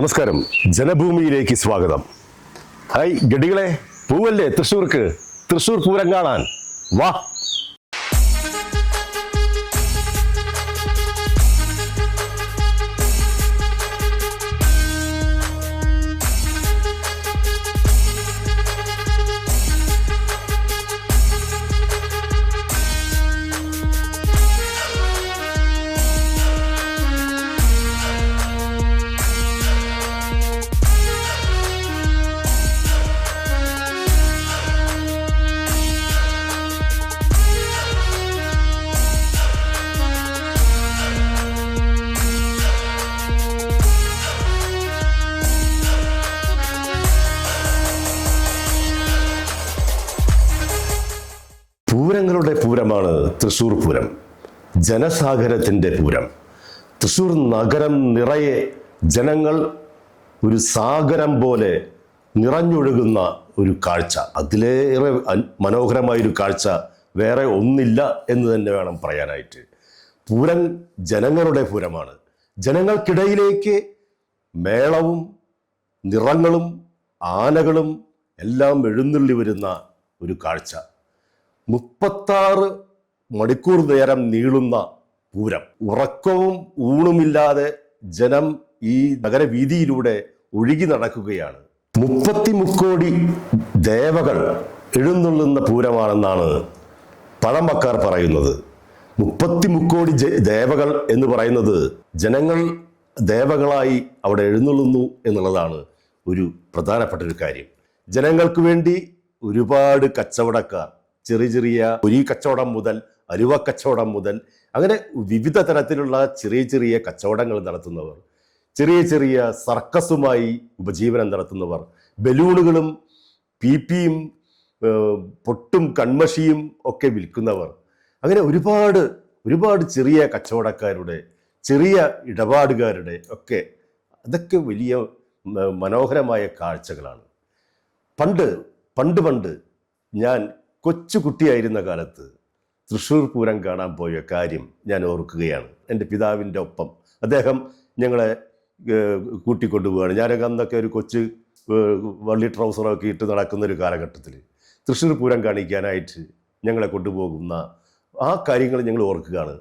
നമസ്കാരം. ജനഭൂമിയിലേക്ക് സ്വാഗതം. ഹായ് ഗഡികളെ പൂവല്ലേ തൃശ്ശൂർക്ക്? തൃശ്ശൂർ പൂരം കാണാൻ. വാ. തൃശ്ശൂർ പൂരം ജനസാഗരത്തിന്റെ പൂരം. തൃശ്ശൂർ നഗരം നിറയെ ജനങ്ങൾ ഒരു സാഗരം പോലെ നിറഞ്ഞൊഴുകുന്ന ഒരു കാഴ്ച. അതിലേറെ മനോഹരമായൊരു കാഴ്ച വേറെ ഒന്നില്ല എന്ന് തന്നെ വേണം പറയാനായിട്ട്. പൂരം ജനങ്ങളുടെ പൂരമാണ്. ജനങ്ങൾക്കിടയിലേക്ക് മേളവും നിറങ്ങളും ആനകളും എല്ലാം എഴുന്നള്ളി വരുന്ന ഒരു കാഴ്ച. മുപ്പത്താറ് മണിക്കൂർ നേരം നീളുന്ന പൂരം. ഉറക്കവും ഊണുമില്ലാതെ ജനം ഈ നഗരവീതിയിലൂടെ ഒഴുകി നടക്കുകയാണ്. മുപ്പത്തി മുക്കോടി ദേവകൾ എഴുന്നള്ളുന്ന പൂരമാണെന്നാണ് പഴമക്കാർ പറയുന്നത്. മുപ്പത്തി മുക്കോടി ദേവകൾ എന്ന് പറയുന്നത് ജനങ്ങൾ ദേവകളായി അവിടെ എഴുന്നള്ളുന്നു എന്നുള്ളതാണ് ഒരു പ്രധാനപ്പെട്ട ഒരു കാര്യം. ജനങ്ങൾക്ക് വേണ്ടി ഒരുപാട് കച്ചവടക്കാർ ചെറിയ ചെറിയ ഒരു കച്ചവടം മുതൽ അലുവ കച്ചവടം മുതൽ അങ്ങനെ വിവിധ തരത്തിലുള്ള ചെറിയ ചെറിയ കച്ചവടങ്ങൾ നടത്തുന്നവർ ചെറിയ ചെറിയ സർക്കസുമായി ഉപജീവനം നടത്തുന്നവർ ബലൂണുകളും പി പിയും പൊട്ടും കൺമഷിയും ഒക്കെ വിൽക്കുന്നവർ. അങ്ങനെ ഒരുപാട് ഒരുപാട് ചെറിയ കച്ചവടക്കാരുടെ ചെറിയ ഇടപാടുകാരുടെ ഒക്കെ അതൊക്കെ വലിയ മനോഹരമായ കാഴ്ചകളാണ്. പണ്ട് പണ്ട് പണ്ട് ഞാൻ കൊച്ചു കുട്ടിയായിരുന്ന കാലത്ത് തൃശ്ശൂർ പൂരം കാണാൻ പോയ കാര്യം ഞാൻ ഓർക്കുകയാണ്. എന്റെ പിതാവിന്റെ ഒപ്പം. അദ്ദേഹം ഞങ്ങളെ കൂട്ടിക്കൊണ്ടുപോവുകയാണ്. ഞാനൊക്കെ അന്നൊക്കെ ഒരു കൊച്ച് വള്ളി ട്രൗസറൊക്കെ ഇട്ട് നടക്കുന്ന ഒരു കാലഘട്ടത്തിൽ തൃശ്ശൂർ പൂരം കാണിക്കാനായിട്ട് ഞങ്ങളെ കൊണ്ടുപോകുന്ന ആ കാര്യങ്ങൾ ഞങ്ങൾ ഓർക്കുകയാണ്.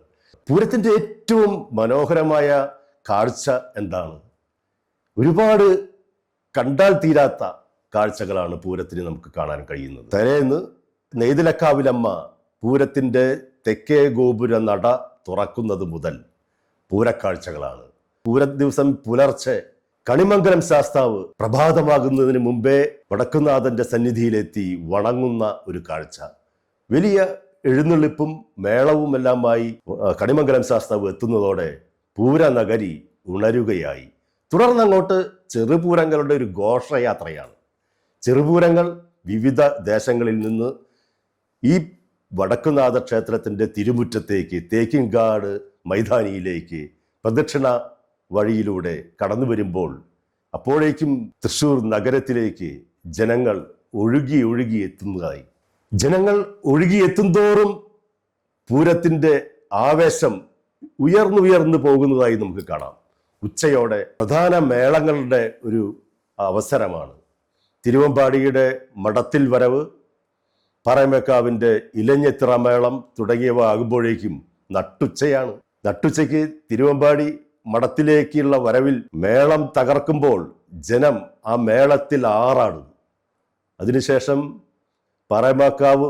പൂരത്തിന്റെ ഏറ്റവും മനോഹരമായ കാഴ്ച എന്താണ്? ഒരുപാട് കണ്ടാൽ തീരാത്ത കാഴ്ചകളാണ് പൂരത്തിന് നമുക്ക് കാണാൻ കഴിയുന്നത്. തലേന്ന് നെയ്തിലക്കാവിലമ്മ പൂരത്തിന്റെ തെക്കേ ഗോപുര നട തുറക്കുന്നത് മുതൽ പൂരക്കാഴ്ചകളാണ്. പൂരദിവസം പുലർച്ചെ കണിമംഗലം ശാസ്താവ് പ്രഭാതമാകുന്നതിന് മുമ്പേ വടക്കുനാഥന്റെ സന്നിധിയിലെത്തി വണങ്ങുന്ന ഒരു കാഴ്ച. വലിയ എഴുന്നള്ളിപ്പും മേളവും എല്ലാമായി കണിമംഗലം ശാസ്താവ് എത്തുന്നതോടെ പൂരനഗരി ഉണരുകയായി. തുടർന്നങ്ങോട്ട് ചെറുപൂരങ്ങളുടെ ഒരു ഘോഷയാത്രയാണ്. ചെറുപൂരങ്ങൾ വിവിധ ദേശങ്ങളിൽ നിന്ന് ഈ വടക്കുനാഥ ക്ഷേത്രത്തിന്റെ തിരുമുറ്റത്തേക്ക് തേക്കിങ്കാട് മൈതാനിയിലേക്ക് പ്രദക്ഷിണ വഴിയിലൂടെ കടന്നു വരുമ്പോൾ അപ്പോഴേക്കും തൃശ്ശൂർ നഗരത്തിലേക്ക് ജനങ്ങൾ ഒഴുകി ഒഴുകി എത്തുന്നതായി. ജനങ്ങൾ ഒഴുകി ഒഴുകിയെത്തുന്തോറും പൂരത്തിന്റെ ആവേശം ഉയർന്നുയർന്നു പോകുന്നതായി നമുക്ക് കാണാം. ഉച്ചയോടെ പ്രധാന മേളങ്ങളുടെ ഒരു അവസരമാണ്. തിരുവമ്പാടിയുടെ മഠത്തിൽ വരവ് പറയമേക്കാവിന്റെ ഇലഞ്ഞെത്തിറമേളം തുടങ്ങിയവ ആകുമ്പോഴേക്കും നട്ടുച്ചയാണ്. നട്ടുച്ചയ്ക്ക് തിരുവമ്പാടി മഠത്തിലേക്കുള്ള വരവിൽ മേളം തകർക്കുമ്പോൾ ജനം ആ മേളത്തിൽ ആറാടും അതിനുശേഷം പറയമേക്കാവ്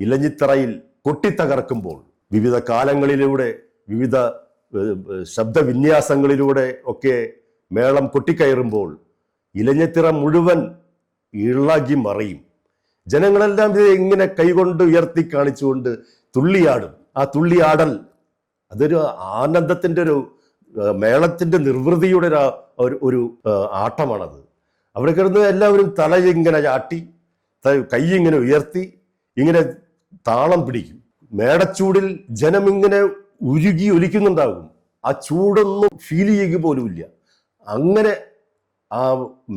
ഇലഞ്ഞിത്തറയിൽ കൊട്ടിത്തകർക്കുമ്പോൾ വിവിധ കാലങ്ങളിലൂടെ വിവിധ ശബ്ദവിന്യാസങ്ങളിലൂടെ ഒക്കെ മേളം കൊട്ടിക്കയറുമ്പോൾ ഇലഞ്ഞിത്തിറ മുഴുവൻ ഇളകി മറിയും. ജനങ്ങളെല്ലാം ഇത് ഇങ്ങനെ കൈകൊണ്ട് ഉയർത്തി കാണിച്ചുകൊണ്ട് തുള്ളിയാടും. ആ തുള്ളിയാടൽ അതൊരു ആനന്ദത്തിന്റെ ഒരു മേളത്തിന്റെ നിർവൃതിയുടെ ഒരു ഒരു ആട്ടമാണത്. അവിടെ കിടന്ന് എല്ലാവരും തല ഇങ്ങനെ ചാട്ടി കൈ ഇങ്ങനെ ഉയർത്തി ഇങ്ങനെ താളം പിടിക്കും. മേടച്ചൂടിൽ ജനം ഇങ്ങനെ ഉരുകി ഒലിക്കുന്നുണ്ടാകും. ആ ചൂടൊന്നും ഫീൽ ചെയ്യുക പോലുമില്ല. അങ്ങനെ ആ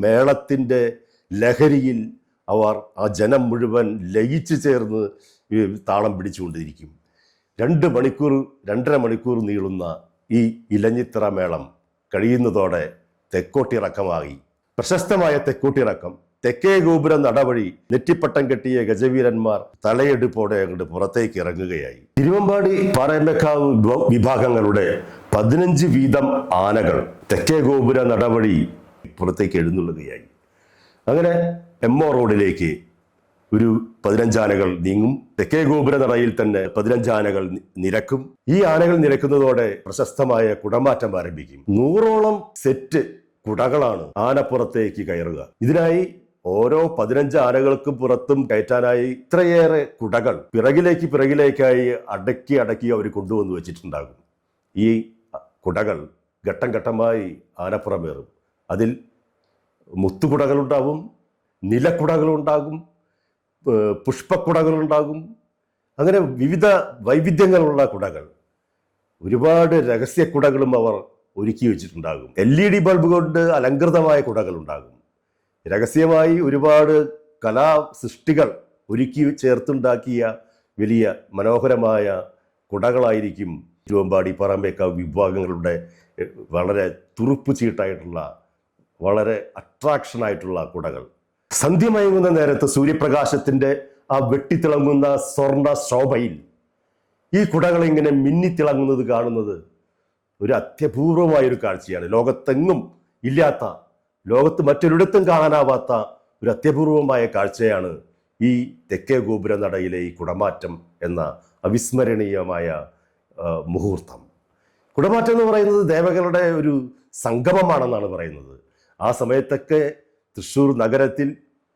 മേളത്തിന്റെ ലഹരിയിൽ അവർ ആ ജനം മുഴുവൻ ലയിച്ചു ചേർന്ന് താളം പിടിച്ചുകൊണ്ടിരിക്കും. രണ്ട് മണിക്കൂർ രണ്ടര മണിക്കൂർ നീളുന്ന ഈ ഇലഞ്ഞിത്തറ മേളം കഴിയുന്നതോടെ തെക്കോട്ടിറക്കമായി പ്രശസ്തമായ തെക്കോട്ടിറക്കം തെക്കേ ഗോപുര നടവഴി നെറ്റിപ്പട്ടം കെട്ടിയ ഗജവീരന്മാർ തലയെടുപ്പോടെ അങ്ങോട്ട് പുറത്തേക്ക് ഇറങ്ങുകയായി. തിരുവമ്പാടി പാറയമ്പക്കാവ് വിഭ- വിഭാഗങ്ങളുടെ പതിനഞ്ച് വീതം ആനകൾ തെക്കേ ഗോപുര നടവഴി പുറത്തേക്ക് എഴുന്നള്ളുകയായി. അങ്ങനെ എം ഒ റോഡിലേക്ക് ഒരു പതിനഞ്ചാനകൾ നീങ്ങും. തെക്കേ ഗോപുര നടയിൽ തന്നെ പതിനഞ്ചാനകൾ നിരക്കും. ഈ ആനകൾ നിരക്കുന്നതോടെ പ്രശസ്തമായ കുടമാറ്റം ആരംഭിക്കും. നൂറോളം സെറ്റ് കുടകളാണ് ആനപ്പുറത്തേക്ക് കയറുക. ഇതിനായി ഓരോ പതിനഞ്ച് ആനകൾക്ക് പുറത്തും കയറ്റാനായി ഇത്രയേറെ കുടകൾ പിറകിലേക്ക് പിറകിലേക്കായി അടക്കി അടക്കി അവർ കൊണ്ടുവന്ന് വെച്ചിട്ടുണ്ടാകും. ഈ കുടകൾ ഘട്ടം ഘട്ടമായി ആനപ്പുറമേറും അതിൽ മുത്തുകുടകളുണ്ടാവും നിലക്കുടകളുണ്ടാകും പുഷ്പക്കുടകളുണ്ടാകും അങ്ങനെ വിവിധ വൈവിധ്യങ്ങളുള്ള കുടകൾ. ഒരുപാട് രഹസ്യ കുടകളും അവർ ഒരുക്കി വെച്ചിട്ടുണ്ടാകും. എൽ ഇ ഡി ബൾബ് കൊണ്ട് അലങ്കൃതമായ കുടകളുണ്ടാകും. രഹസ്യമായി ഒരുപാട് കലാ സൃഷ്ടികൾ ഒരുക്കി ചേർത്തുണ്ടാക്കിയ വലിയ മനോഹരമായ കുടകളായിരിക്കും തിരുവമ്പാടി പറമ്പേക്കാവ് വിഭാഗങ്ങളുടെ വളരെ തുറുപ്പ് ചീട്ടായിട്ടുള്ള വളരെ അട്രാക്ഷനായിട്ടുള്ള കുടകൾ. സന്ധ്യമയങ്ങുന്ന നേരത്ത് സൂര്യപ്രകാശത്തിന്റെ ആ വെട്ടിത്തിളങ്ങുന്ന സ്വർണ ശോഭയിൽ ഈ കുടകൾ ഇങ്ങനെ മിന്നിത്തിളങ്ങുന്നത് കാണുന്നത് ഒരു അത്യപൂർവമായ ഒരു കാഴ്ചയാണ്. ലോകത്തെങ്ങും ഇല്ലാത്ത ലോകത്ത് മറ്റൊരിടത്തും കാണാനാവാത്ത ഒരു അത്യപൂർവമായ കാഴ്ചയാണ് ഈ തെക്കേ ഗോപുര നടയിലെ ഈ കുടമാറ്റം എന്ന അവിസ്മരണീയമായ മുഹൂർത്തം. കുടമാറ്റം എന്ന് പറയുന്നത് ദേവകളുടെ ഒരു സംഗമമാണെന്നാണ് പറയുന്നത്. ആ സമയത്തൊക്കെ തൃശ്ശൂർ നഗരത്തിൽ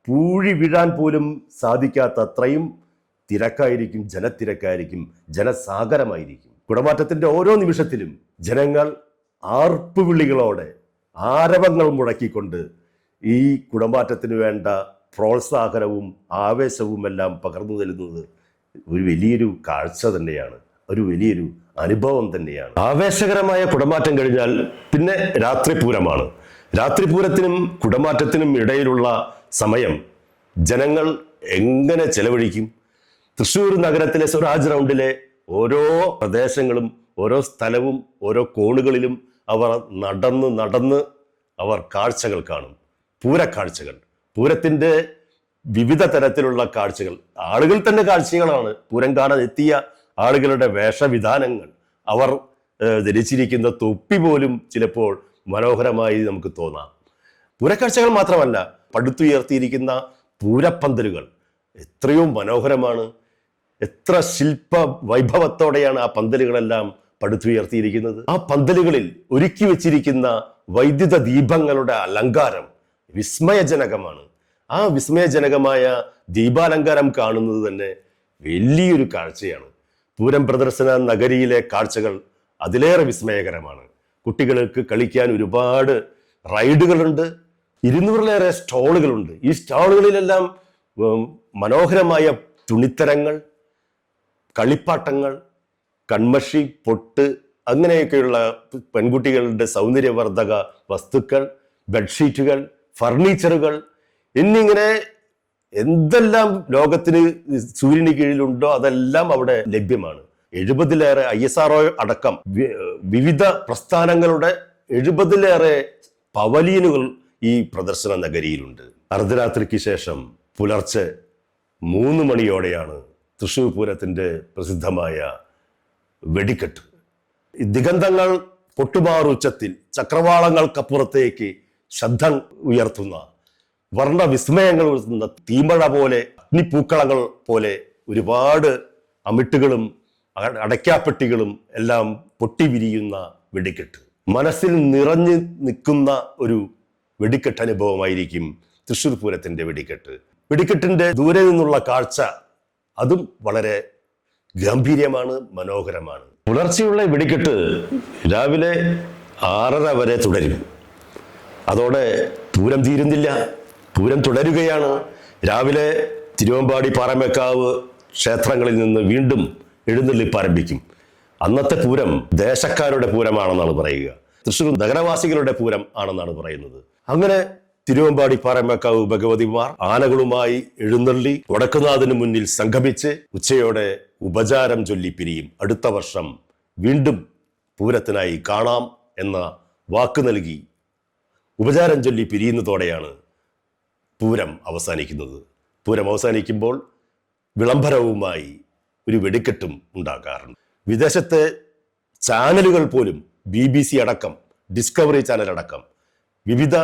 പൂഴി വീഴാൻ പോലും സാധിക്കാത്ത അത്രയും തിരക്കായിരിക്കും ജനത്തിരക്കായിരിക്കും ജനസാഗരമായിരിക്കും കുടമാറ്റത്തിന്റെ ഓരോ നിമിഷത്തിലും ജനങ്ങൾ ആർപ്പുവിളികളോടെ ആരവങ്ങൾ മുഴക്കിക്കൊണ്ട് ഈ കുടമാറ്റത്തിന് വേണ്ട പ്രോത്സാഹനവും ആവേശവും എല്ലാം പകർന്നു നൽകുന്നത് ഒരു വലിയൊരു കാഴ്ച തന്നെയാണ് ഒരു വലിയൊരു അനുഭവം തന്നെയാണ്. ആവേശകരമായ കുടമാറ്റം കഴിഞ്ഞാൽ പിന്നെ രാത്രി രാത്രിപൂരമാണ്. രാത്രിപൂരത്തിനും കുടമാറ്റത്തിനും ഇടയിലുള്ള സമയം ജനങ്ങൾ എങ്ങനെ ചെലവഴിക്കും? തൃശ്ശൂർ നഗരത്തിലെ സ്വരാജ് റൗണ്ടിലെ ഓരോ പ്രദേശങ്ങളും ഓരോ സ്ഥലവും ഓരോ കോണുകളിലും അവർ നടന്ന് നടന്ന് അവർ കാഴ്ചകൾ കാണും. പൂരക്കാഴ്ചകൾ. പൂരത്തിന്റെ വിവിധ തരത്തിലുള്ള കാഴ്ചകൾ. ആളുകൾ തന്നെ കാഴ്ചകളാണ്. പൂരം കാണാൻ എത്തിയ ആളുകളുടെ വേഷവിധാനങ്ങൾ. അവർ ധരിച്ചിരിക്കുന്ന തൊപ്പി പോലും ചിലപ്പോൾ മനോഹരമായി നമുക്ക് തോന്നാം. പൂരക്കാഴ്ചകൾ മാത്രമല്ല പടുത്തുയർത്തിയിരിക്കുന്ന പൂരപ്പന്തലുകൾ എത്രയോ മനോഹരമാണ്. എത്ര ശില്പ വൈഭവത്തോടെയാണ് ആ പന്തലുകളെല്ലാം പടുത്തുയർത്തിയിരിക്കുന്നത്. ആ പന്തലുകളിൽ ഒരുക്കി വെച്ചിരിക്കുന്ന വൈദ്യുത ദീപങ്ങളുടെ അലങ്കാരം വിസ്മയജനകമാണ്. ആ വിസ്മയജനകമായ ദീപാലങ്കാരം കാണുന്നത് തന്നെ വലിയൊരു കാഴ്ചയാണ്. പൂരം പ്രദർശന നഗരിയിലെ കാഴ്ചകൾ അതിലേറെ വിസ്മയകരമാണ്. കുട്ടികൾക്ക് കളിക്കാൻ ഒരുപാട് റൈഡുകളുണ്ട്. ഇരുന്നൂറിലേറെ സ്റ്റാളുകളുണ്ട്. ഈ സ്റ്റോളുകളിലെല്ലാം മനോഹരമായ തുണിത്തരങ്ങൾ കളിപ്പാട്ടങ്ങൾ കൺമഷി പൊട്ട് അങ്ങനെയൊക്കെയുള്ള പെൺകുട്ടികളുടെ സൗന്ദര്യവർദ്ധക വസ്തുക്കൾ ബെഡ്ഷീറ്റുകൾ ഫർണിച്ചറുകൾ എന്നിങ്ങനെ എന്തെല്ലാം ലോകത്തിന് സൂര്യന് കീഴിലുണ്ടോ അതെല്ലാം അവിടെ ലഭ്യമാണ്. എഴുപതിലേറെ ഐ എസ് ആർ ഒ അടക്കം വിവിധ പ്രസ്ഥാനങ്ങളുടെ എഴുപതിലേറെ പവലിയനുകൾ ഈ പ്രദർശന നഗരിയിലുണ്ട്. അർദ്ധരാത്രിക്ക് ശേഷം പുലർച്ചെ മൂന്ന് മണിയോടെയാണ് തൃശ്ശൂർ പൂരത്തിന്റെ പ്രസിദ്ധമായ വെടിക്കെട്ട്. ദിഗന്ധങ്ങൾ പൊട്ടുമാറുച്ചത്തിൽ ചക്രവാളങ്ങൾക്കപ്പുറത്തേക്ക് ശബ്ദം ഉയർത്തുന്ന വർണ വിസ്മയങ്ങൾ ഉയർത്തുന്ന തീമഴ പോലെ അഗ്നിപ്പൂക്കളങ്ങൾ പോലെ ഒരുപാട് അമിട്ടുകളും അടയ്ക്കാപ്പെട്ടികളും എല്ലാം പൊട്ടിവിരിയുന്ന വെടിക്കെട്ട്. മനസ്സിൽ നിറഞ്ഞു നിൽക്കുന്ന ഒരു വെടിക്കെട്ട് അനുഭവമായിരിക്കും തൃശ്ശൂർ പൂരത്തിന്റെ വെടിക്കെട്ട്. വെടിക്കെട്ടിന്റെ ദൂരെ നിന്നുള്ള കാഴ്ച അതും വളരെ ഗംഭീര്യമാണ് മനോഹരമാണ്. പുലർച്ചെയുള്ള വെടിക്കെട്ട് രാവിലെ ആറര വരെ തുടരും. അതോടെ പൂരം തീരുന്നില്ല. പൂരം തുടരുകയാണ്. രാവിലെ തിരുവമ്പാടി പാറമേക്കാവ് ക്ഷേത്രങ്ങളിൽ നിന്ന് വീണ്ടും എഴുന്നള്ളിപ്പ് ആരംഭിക്കും അന്നത്തെ പൂരം ദേശക്കാരുടെ പൂരമാണെന്നാണ് പറയുക. തൃശ്ശൂർ നഗരവാസികളുടെ പൂരം ആണെന്നാണ് പറയുന്നത്. അങ്ങനെ തിരുവമ്പാടി പാറമേക്കാവ് ഭഗവതിമാർ ആനകളുമായി എഴുന്നള്ളി വടക്കുനാഥന് മുന്നിൽ സംഗമിച്ച് ഉച്ചയോടെ ഉപചാരം ചൊല്ലി പിരിയും. അടുത്ത വർഷം വീണ്ടും പൂരത്തിനായി കാണാം എന്ന വാക്ക് നൽകി ഉപചാരം ചൊല്ലി പിരിയുന്നതോടെയാണ് പൂരം അവസാനിക്കുന്നത്. പൂരം അവസാനിക്കുമ്പോൾ വിളംബരവുമായി ഒരു വെടിക്കെട്ടും ഉണ്ടാകാറുണ്ട്. വിദേശത്തെ ചാനലുകൾ പോലും ബി ബി സി അടക്കം ഡിസ്കവറി ചാനൽ അടക്കം വിവിധ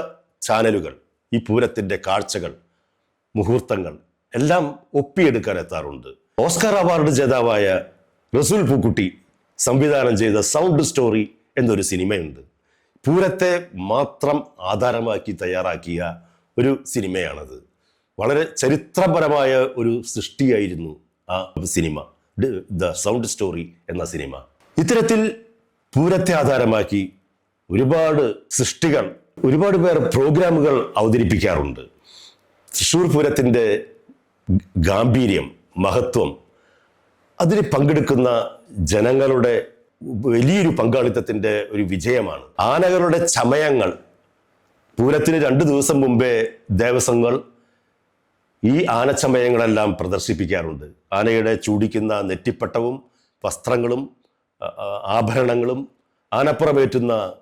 ചാനലുകൾ ഈ പൂരത്തിന്റെ കാഴ്ചകൾ മുഹൂർത്തങ്ങൾ എല്ലാം ഒപ്പിയെടുക്കാൻ എത്താറുണ്ട്. ഓസ്കാർ അവാർഡ് ജേതാവായ റസൂൽ പൂക്കുട്ടി സംവിധാനം ചെയ്ത സൗണ്ട് സ്റ്റോറി എന്നൊരു സിനിമയുണ്ട്. പൂരത്തെ മാത്രം ആധാരമാക്കി തയ്യാറാക്കിയ ഒരു സിനിമയാണത്. വളരെ ചരിത്രപരമായ ഒരു സൃഷ്ടിയായിരുന്നു ആ സിനിമ. ദ സൗണ്ട് സ്റ്റോറി എന്ന സിനിമ. ഇത്തരത്തിൽ പൂരത്തെ ആധാരമാക്കി ഒരുപാട് സൃഷ്ടികൾ ഒരുപാട് പേർ പ്രോഗ്രാമുകൾ അവതരിപ്പിക്കാറുണ്ട്. തൃശ്ശൂർ പൂരത്തിന്റെ ഗാംഭീര്യം മഹത്വം അതിൽ പങ്കെടുക്കുന്ന ജനങ്ങളുടെ വലിയൊരു പങ്കാളിത്തത്തിന്റെ ഒരു വിജയമാണ്. ആനകളുടെ ചമയങ്ങൾ പൂരത്തിന് രണ്ട് ദിവസം മുമ്പേ ദേവസ്വങ്ങൾ ഈ ആനച്ചമയങ്ങളെല്ലാം പ്രദർശിപ്പിക്കാറുണ്ട്. ആനയുടെ ചൂടിക്കുന്ന നെറ്റിപ്പട്ടവും വസ്ത്രങ്ങളും ആഭരണങ്ങളും ആനപ്പുറമേറ്റുന്ന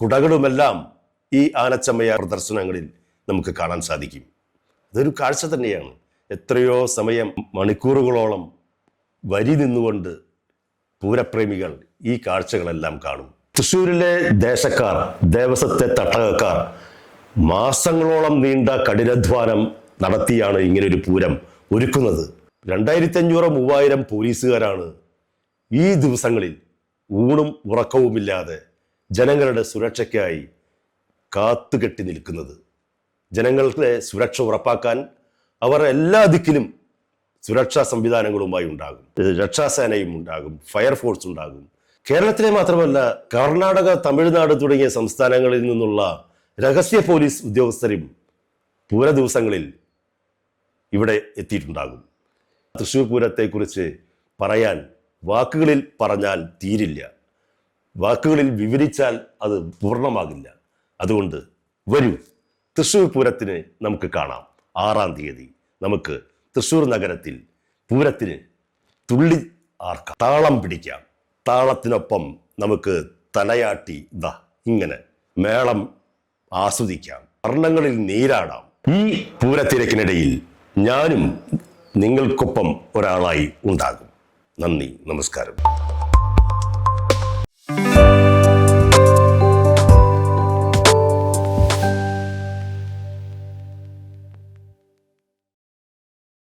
കുടകളുമെല്ലാം ഈ ആനച്ചമയ പ്രദർശനങ്ങളിൽ നമുക്ക് കാണാൻ സാധിക്കും. അതൊരു കാഴ്ച തന്നെയാണ്. എത്രയോ സമയം മണിക്കൂറുകളോളം വരി നിന്നുകൊണ്ട് പൂരപ്രേമികൾ ഈ കാഴ്ചകളെല്ലാം കാണും. തൃശ്ശൂരിലെ ദേശക്കാർ ദേവസ്വത്തെ തട്ടകക്കാർ മാസങ്ങളോളം നീണ്ട കഠിനാധ്വാനം നടത്തിയാണ് ഇങ്ങനൊരു പൂരം ഒരുക്കുന്നത്. രണ്ടായിരത്തി അഞ്ഞൂറ് മൂവായിരം പോലീസുകാരാണ് ഈ ദിവസങ്ങളിൽ ഊണും ഉറക്കവുമില്ലാതെ ജനങ്ങളുടെ സുരക്ഷയ്ക്കായി കാത്തുകെട്ടി നിൽക്കുന്നത്. ജനങ്ങളുടെ സുരക്ഷ ഉറപ്പാക്കാൻ അവർ എല്ലാ ദിക്കിലും സുരക്ഷാ സംവിധാനങ്ങളുമായി ഉണ്ടാകും. രക്ഷാസേനയും ഉണ്ടാകും ഫയർഫോഴ്സ് ഉണ്ടാകും. കേരളത്തിലെ മാത്രമല്ല കർണാടക തമിഴ്നാട് തുടങ്ങിയ സംസ്ഥാനങ്ങളിൽ നിന്നുള്ള രഹസ്യ പോലീസ് ഉദ്യോഗസ്ഥരും പൂര ദിവസങ്ങളിൽ ഇവിടെ എത്തിയിട്ടുണ്ടാകും. തൃശ്ശൂർ പൂരത്തെക്കുറിച്ച് പറയാൻ വാക്കുകളിൽ പറഞ്ഞാൽ തീരില്ല. വാക്കുകളിൽ വിവരിച്ചാൽ അത് പൂർണമാകില്ല. അതുകൊണ്ട് വരൂ. തൃശ്ശൂർ പൂരത്തിന് നമുക്ക് കാണാം. ആറാം തീയതി നമുക്ക് തൃശ്ശൂർ നഗരത്തിൽ പൂരത്തിന് തുള്ളി ആർക്കാം. താളം പിടിക്കാം. താളത്തിനൊപ്പം നമുക്ക് തലയാട്ടി ദാ ഇങ്ങനെ മേളം ആസ്വദിക്കാം. വർണങ്ങളിൽ നീരാടാം. ഈ പൂരത്തിരക്കിനിടയിൽ ഞാനും നിങ്ങൾക്കൊപ്പം ഒരാളായി ഉണ്ടാകും. നന്ദി നമസ്കാരം.